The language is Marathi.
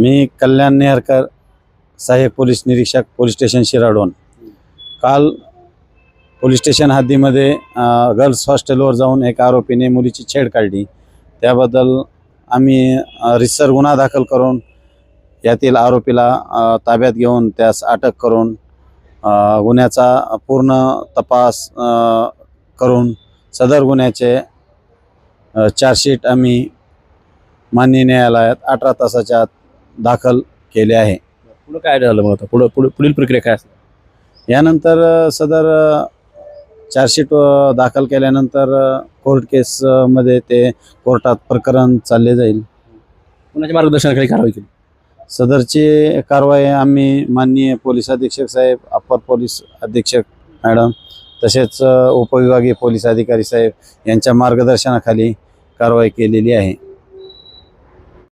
मी कल्याण नेहरकर सहाय्यक पोलीस निरीक्षक पोलीस स्टेशन शिराडोन. काल पोलीस स्टेशन हद्दीमध्ये गर्ल्स हॉस्टेलवर जाऊन एका आरोपीने मुलीची छेड काढली. त्याबद्दल आम्ही रिसर गुन्हा दाखल करून यातील आरोपीला ताब्यात घेऊन त्यास अटक करून गुन्ह्याचा पूर्ण तपास करून सदर गुन्ह्याचे चार्जशीट आम्ही माननीय न्यायालयात अठरा तासाच्या आत दाखल केले आहे. पुढं काय झालं मग आता? पुढं पुढे पुढील प्रक्रिया काय असणार? यानंतर सदर चार्जशीट दाखल केल्यानंतर कोर्ट केस अ, मध्ये ते कोर्टात प्रकरण चालले जाईल. कुणाच्या मार्गदर्शनाखाली कारवाई केली? सदरची कारवाई आम्ही माननीय पोलीस अधीक्षक साहेब अप्पर पोलीस अधीक्षक मॅडम तसेच उपविभागीय पोलीस अधिकारी साहेब यांच्या मार्गदर्शनाखाली कारवाई केलेली आहे.